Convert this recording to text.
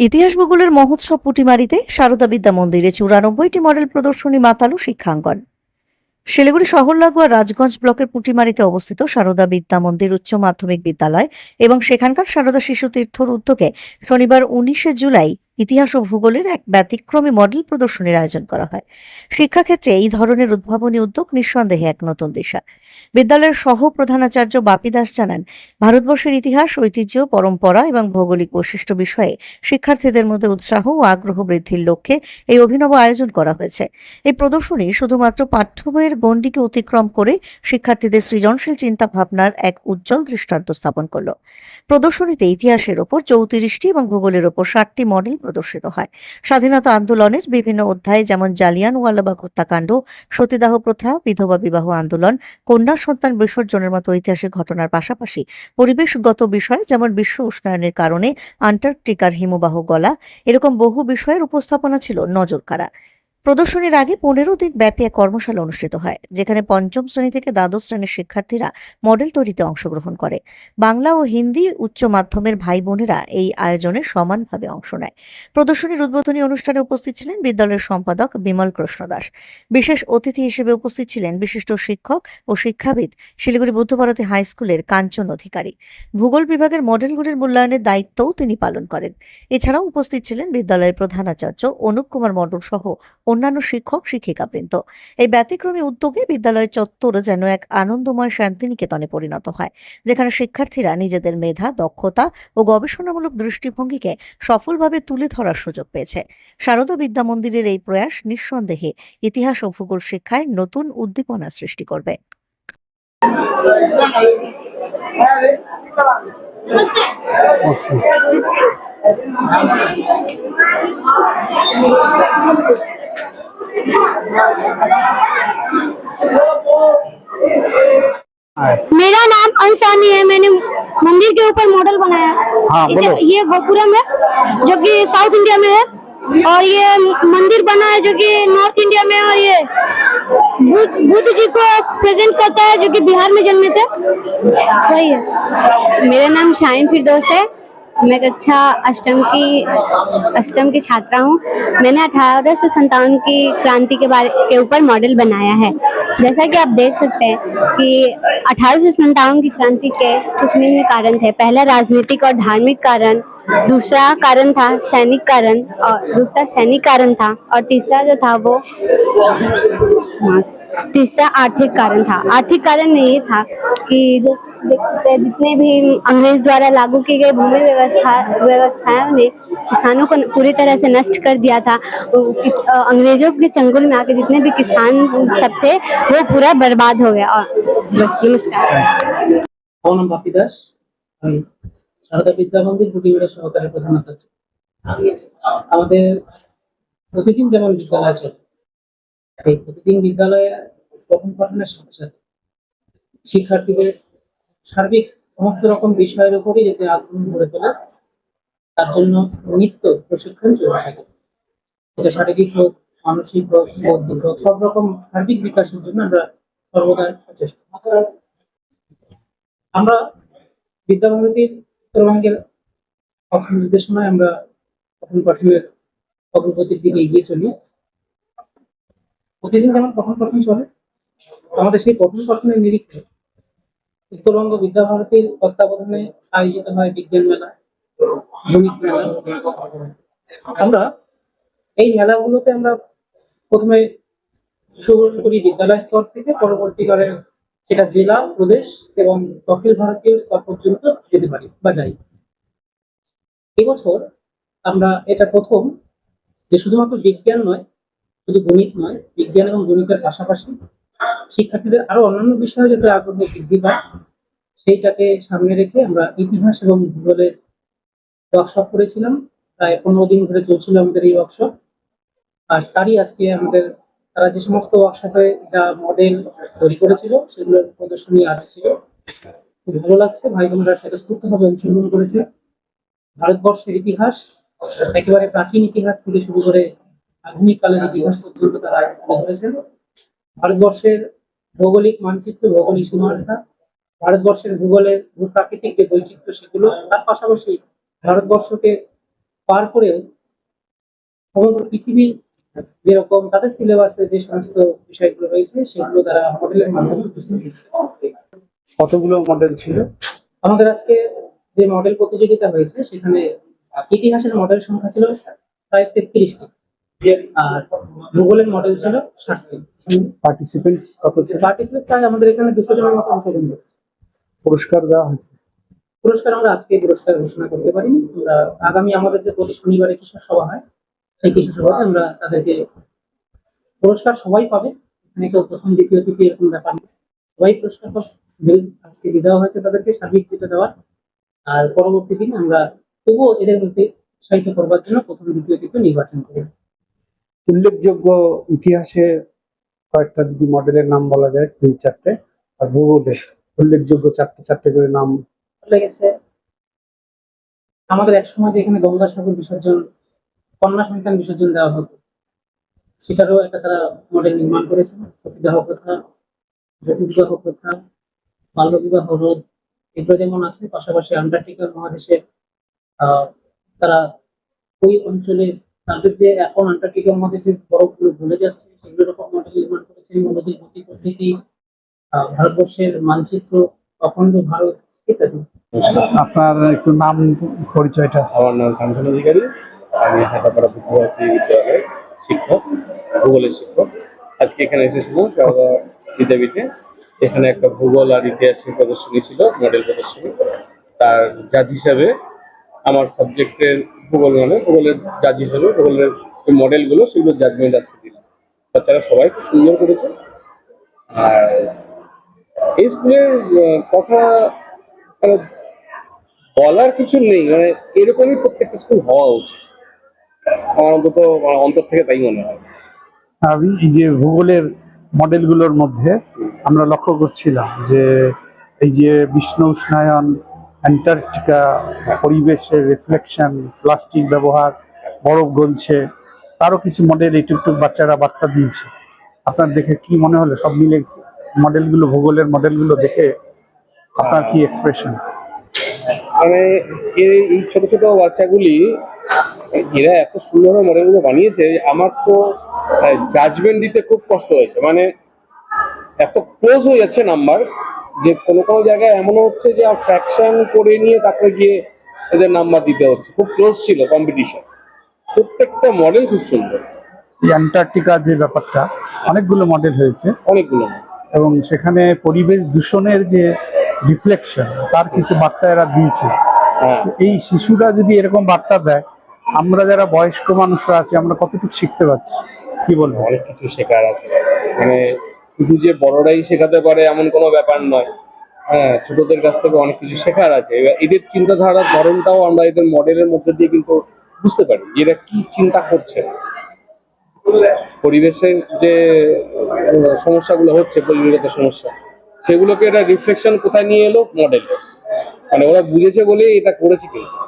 ইতিহাস ভূগোলের মহোৎসব পুটিমারিতে সারদা বিদ্যা মন্দিরে চুরানব্বইটি মডেল প্রদর্শনী মাতালো শিক্ষাঙ্গন। শিলিগুড়ি শহর লাগোয়া রাজগঞ্জ ব্লকের পুটিমারিতে অবস্থিত সারদা বিদ্যা মন্দির উচ্চ মাধ্যমিক বিদ্যালয় এবং সেখানকার সারদা শিশু তীর্থর উদ্যোগে শনিবার উনিশে জুলাই ইতিহাস ও ভূগোলের এক ব্যতিক্রমী মডেল প্রদর্শনীর আয়োজন করা হয়। শিক্ষাক্ষেত্রে এই ধরনের উদ্ভাবনী উদ্যোগ নিঃসন্দেহে এক নতুন দিশা। বিদ্যালয়ের সহ প্রধানাচার্য বাপি দাস জানান, ভারতবর্ষের ইতিহাস, ঐতিহ্য, পরম্পরা এবং ভৌগোলিক বৈশিষ্ট্য বিষয়ে শিক্ষার্থীদের মধ্যে উৎসাহ ও আগ্রহ বৃদ্ধির লক্ষ্যে এই অভিনব আয়োজন করা হয়েছে। এই প্রদর্শনী শুধুমাত্র পাঠ্য বইয়ের গণ্ডিকে অতিক্রম করে শিক্ষার্থীদের সৃজনশীল চিন্তা ভাবনার এক উজ্জ্বল দৃষ্টান্ত স্থাপন করল। প্রদর্শনীতে ইতিহাসের ওপর চৌত্রিশটি এবং ভূগোলের ওপর ষাটটি মডেল প্রদর্শিত হয়। স্বাধীনতা আন্দোলনের বিভিন্ন অধ্যায় যেমন জালিয়ানওয়ালাবাগ হত্যাকাণ্ড, সতীদাহ প্রথা, বিধবা বিবাহ আন্দোলন, কন্যা সন্তান বিসর্জনের মতো ঐতিহাসিক ঘটনার পাশাপাশি পরিবেশগত বিষয় যেমন বিশ্ব উষ্ণায়নের কারণে আন্টার্কটিকার হিমবাহ গলা, এরকম বহু বিষয়ের উপস্থাপনা ছিল নজরকাড়া। প্রদর্শনীর আগে পনেরো দিন ব্যাপী এক কর্মশালা অনুষ্ঠিত হয়, যেখানে পঞ্চম শ্রেণি থেকে দ্বাদশ শ্রেণির শিক্ষার্থীরা মডেল তৈরিতে অংশগ্রহণ করে। বাংলা ও হিন্দি উচ্চ মাধ্যমের ভাই বোনেরা এই আয়োজনে সমানভাবে অংশ নেয়। প্রদর্শনীর উদ্বোধনী অনুষ্ঠানে উপস্থিত ছিলেন বিদ্যালয়ের সম্পাদক বিমল কৃষ্ণ দাস। বিশেষ অতিথি হিসেবে উপস্থিত ছিলেন বিশিষ্ট শিক্ষক ও শিক্ষাবিদ শিলিগুড়ি বুদ্ধভারতী হাই স্কুলের কাঞ্চন অধিকারী। ভূগোল বিভাগের মডেলগুলির মূল্যায়নের দায়িত্বও তিনি পালন করেন। এছাড়াও উপস্থিত ছিলেন বিদ্যালয়ের প্রধানাচার্য অনুপ কুমার মণ্ডল সহ অন্যান্য শিক্ষক শিক্ষিকাবৃন্দ। এই ব্যতিক্রমী উদ্যোগে বিদ্যালয়ের চত্বর যেন এক আনন্দময় শান্তিনিকেতনে পরিণত হয় যেখানে শিক্ষার্থীরা নিজেদের মেধা দক্ষতা ও গবেষণামূলক দৃষ্টিভঙ্গিকে সফলভাবে তুলে ধরার সুযোগ পেয়েছে। শারদা বিদ্যা মন্দিরের এই প্রয়াস নিঃসন্দেহে ইতিহাস ও ভূগোল শিক্ষায় নতুন উদ্দীপনা সৃষ্টি করবে। मेरा नाम अंशानी है मैंने मंदिर के ऊपर मॉडल बनाया। हाँ, इसे- बोलो। ये गोपुरम है जो कि साउथ इंडिया में है और ये मंदिर बना है जो कि नॉर्थ इंडिया में और ये बुद्ध बुद्ध जी को प्रेजेंट करता है जो कि बिहार में जन्मे थे। वही है। मेरा नाम शाइन फिरदौस है। मैं कक्षा अष्टम की अष्टम की छात्रा हूँ। मैंने अठारह सौ संतावन की क्रांति के बारे, के ऊपर मॉडल बनाया है। जैसा कि आप देख सकते हैं कि अठारह सौ संतावन की क्रांति के कुछ निम्न कारण थे। पहला राजनीतिक और धार्मिक कारण, दूसरा कारण था सैनिक कारण, और दूसरा सैनिक कारण था, और तीसरा जो था वो, तीसरा आर्थिक कारण था। आर्थिक कारण में ये था कि देख देख सकते हैं जितने भी अंग्रेज द्वारा लागू की गई भूमि व्यवस्था व्यवस्थाओं ने किसानों को पूरी तरह से नष्ट कर दिया था वो किस, अ, अंग्रेजों के चंगुल में आके जितने भी किसान सब थे वो पूरा बर्बाद हो गया और बस नमस्कार আমার নাম বাপি দাস আমি সারদা বিদ্যা মন্দির দুটিগুড়ের সহকারী প্রধান আচার্য আমাদের প্রতিদিন যেমন বিদ্যালয় চলে এই প্রতিদিন বিদ্যালয়ে পঠন পাঠনের সাথে সাথে শিক্ষার্থীদের সার্বিক সমস্ত রকম বিষয়ের উপরই যাতে আগ্রহ করে তোলে, তার জন্য নিত্য প্রশিক্ষণ চলে থাকে। এটা শারীরিক হোক, মানসিক হোক, বৌদ্ধিক হোক, সব রকম সার্বিক বিকাশের জন্য আমরা সর্বদা সচেষ্ট। আমরা বিদ্যাভারতীর উত্তরবঙ্গের পঠন নির্দেশনায় আমরা পঠন পাঠনের অগ্রগতির দিকে এগিয়ে চলি। প্রতিদিন যেমন পঠন পাঠন চলে, আমাদের সেই পঠন পাঠনের নিরীক্ষে উত্তরবঙ্গ বিদ্যাভারতীর তত্ত্বাবধানে আয়োজিত হয় বিজ্ঞান মেলা। আমরা এই মেলাগুলোতে আমরা প্রথমে শুরু করি বিদ্যালয় স্তর থেকে, পরবর্তীকালে সেটা জেলা, প্রদেশ এবং অখিল ভারতীয় স্তর পর্যন্ত যেতে পারি বা যাই। এবছর আমরা এটা প্রথম যে শুধুমাত্র বিজ্ঞান নয়, শুধু গণিত নয়, বিজ্ঞান এবং গণিতের পাশাপাশি শিক্ষার্থীদের আরও অন্যান্য বিষয়ে যাতে আগ্রহ বৃদ্ধি পায়, সেইটাকে সামনে রেখে আমরা ইতিহাস এবং ভূগোলের ওয়ার্কশপ করেছিলাম। প্রায় পনেরো দিন ধরে চলছিল আমাদের এই ওয়ার্কশপ আর তারই আজকে আমাদের তারা যে সমস্ত ওয়ার্কশপে যা মডেল তৈরি করেছিল, সেগুলোর প্রদর্শনী আসছিল। খুব ভালো লাগছে। ভাই বোনেরা স্বতঃস্ফূর্তভাবে অংশগ্রহণ করেছে। ভারতবর্ষের ইতিহাস একেবারে প্রাচীন ইতিহাস থেকে শুরু করে আধুনিক কালের ইতিহাস পর্যন্ত তারা তুলে ধরেছেন ভারতবর্ষের ভৌগোলিক মানচিত্র ভৌগোলিক সীমারেখা ভারতবর্ষের ভূগোলের ভূপ্রাকৃতিক যে বৈচিত্র্য সেগুলো তার পাশাপাশি ভারতবর্ষকে পার করেও সমগ্র পৃথিবী যেরকম তাদের সিলেবাসে যে সমস্ত বিষয়গুলো রয়েছে সেগুলো তারা মডেলের মাধ্যমে কতগুলো মডেল ছিল? আমাদের আজকে যে মডেল প্রতিযোগিতা হয়েছে সেখানে ইতিহাসের মডেল সংখ্যা ছিল প্রায় তেত্রিশটি। আর ভূগোলের মডেল ছিল ষাটটি পার্টিসিপেন্টস কত ছিল? পার্টিসিপেট প্রায় আমাদের এখানে দুশো জনের মতো অংশগ্রহণ করেছে। পুরস্কার দেওয়া হয়েছে? পুরস্কার আমরা আজকে পুরস্কার ঘোষণা করতে পারিনি। আমরা আগামী আমাদের যে প্রতি শনিবারে কিশোর সভা হয় সেই কিশোর সভাতে আমরা তাদেরকে পুরস্কার সবাই পাবে। এখানে কেউ প্রথম দ্বিতীয় তৃতীয় এরকম ব্যাপার নেই সবাই পুরস্কার যে আজকে দেওয়া হয়েছে তাদেরকে সার্বিক যেটা দেওয়ার আর পরবর্তী দিন আমরা তবুও এদের মধ্যে উৎসাহিত করবার জন্য প্রথম দ্বিতীয় তৃতীয় নির্বাচন করি উল্লেখযোগ্য ইতিহাসে কয়েকটা যদি মডেলের নাম বলা যায়, তিন চারটে, আর ভূগোলে উল্লেখযোগ্য চারটে চারটে করে নাম। লেগেছে আমাদের এক সময় যে এখানে গঙ্গাসাগর বিসর্জন, কন্যা সন্তান বিসর্জন দেওয়া হতো, সেটারও একটা তারা মডেল নির্মাণ করেছে। সতীদাহ প্রথা বিবাহ প্রথা বাল্য বিবাহ রোধ, এগুলো যেমন আছে, পাশাপাশি আন্টার্কটিকা মহাদেশের তারা ওই অঞ্চলে তাদের যে এখন আন্টার্কটিকা মহাদেশের বরফগুলো ভুলে যাচ্ছে সেগুলোর উপর মডেল নির্মাণ করেছেন নদীর গতি পদ্ধতি আহ, ভারতবর্ষের মানচিত্র অখণ্ড ভারত ইত্যাদি। আপনার একটু নাম পরিচয়টা। আমার নাম কাঞ্চন অধিকারী। আমি হাটাপাড়া বুদ্ধভারতী বিদ্যালয়ের শিক্ষক ভূগোলের শিক্ষক। আজকে এখানে এসেছিলাম বিদ্যাপীঠে। এখানে একটা ভূগোল আর ইতিহাসের প্রদর্শনী ছিল মডেল প্রদর্শনী। তার জাজ হিসাবে আমার সাবজেক্টের ভূগোল মানে ভূগোলের জাজ হিসাবে, ভূগোলের যে মডেলগুলো সেগুলো জাজমেন্ট আজকে দিলাম। বাচ্চারা সবাই খুব সুন্দর করেছে। আর এই স্কুলের কথা মানে বলার কিছু নেই মানে এরকমই প্রত্যেকটা স্কুল হওয়া উচিত। আমার অন্তত অন্তর থেকে তাই মনে হয়। আমি যে ভূগোলের মডেলগুলোর মধ্যে আমরা লক্ষ্য করছিলাম যে, এই যে বিষ্ণু উষ্ণায়ন অ্যান্টার্কটিকা পরিবেশের রিফ্লেকশন প্লাস্টিক ব্যবহার, বরফ গলছে, তারও কিছু মডেল একটু বাচ্চারা বার্তা দিয়েছে। আপনার দেখে কি মনে হলো? সব মিলে মডেলগুলো ভূগোলের মডেলগুলো দেখে আপনার কি এক্সপ্রেশন মানে এই ছোট ছোট বাচ্চাগুলি, এরা এত সুন্দর মডেলগুলো বানিয়েছে আমার তো জাজমেন্ট দিতে খুব কষ্ট হয়েছে। মানে এত ক্লোজ হয়ে যাচ্ছে নাম্বার যে কোনো কোনো জায়গায় এমনও হচ্ছে যে ফ্র্যাকশন করে নিয়ে তারপরে গিয়ে এদের নাম্বার দিতে হচ্ছে। খুব ক্লোজ ছিল কম্পিটিশন প্রত্যেকটা মডেল খুব সুন্দর। এই অ্যান্টার্কটিকা যে ব্যাপারটা অনেকগুলো মডেল হয়েছে। অনেকগুলো এবং সেখানে পরিবেশ দূষণের যে রিফ্লেকশন তার কিছু বার্তা এরা দিয়েছে। হ্যাঁ। এই শিশুরা যদি এরকম বার্তা দেয় আমরা যারা বয়স্ক মানুষরা আছি আমরা কতটুকু শিখতে পারছি? কি বলব? অনেক কিছু শেখার আছে। মানে শুধু যে বড়রাই শেখাতে পারে এমন কোনো ব্যাপার নয়। হ্যাঁ ছোটদের কাছ থেকে অনেক কিছু শেখার আছে। এদের চিন্তাধারার ধরনটাও আমরা এদের মডেলের মধ্যে দিয়ে কিন্তু বুঝতে পারি এরা কি চিন্তা করছে। পরিবেশের যে সমস্যাগুলো হচ্ছে, পরিবেশগত সমস্যা, সেগুলোকে এটা রিফ্লেকশন কোথায় নিয়ে এলো? মডেলে মানে ওরা বুঝেছে বলেই এটা করেছে কিন্তু।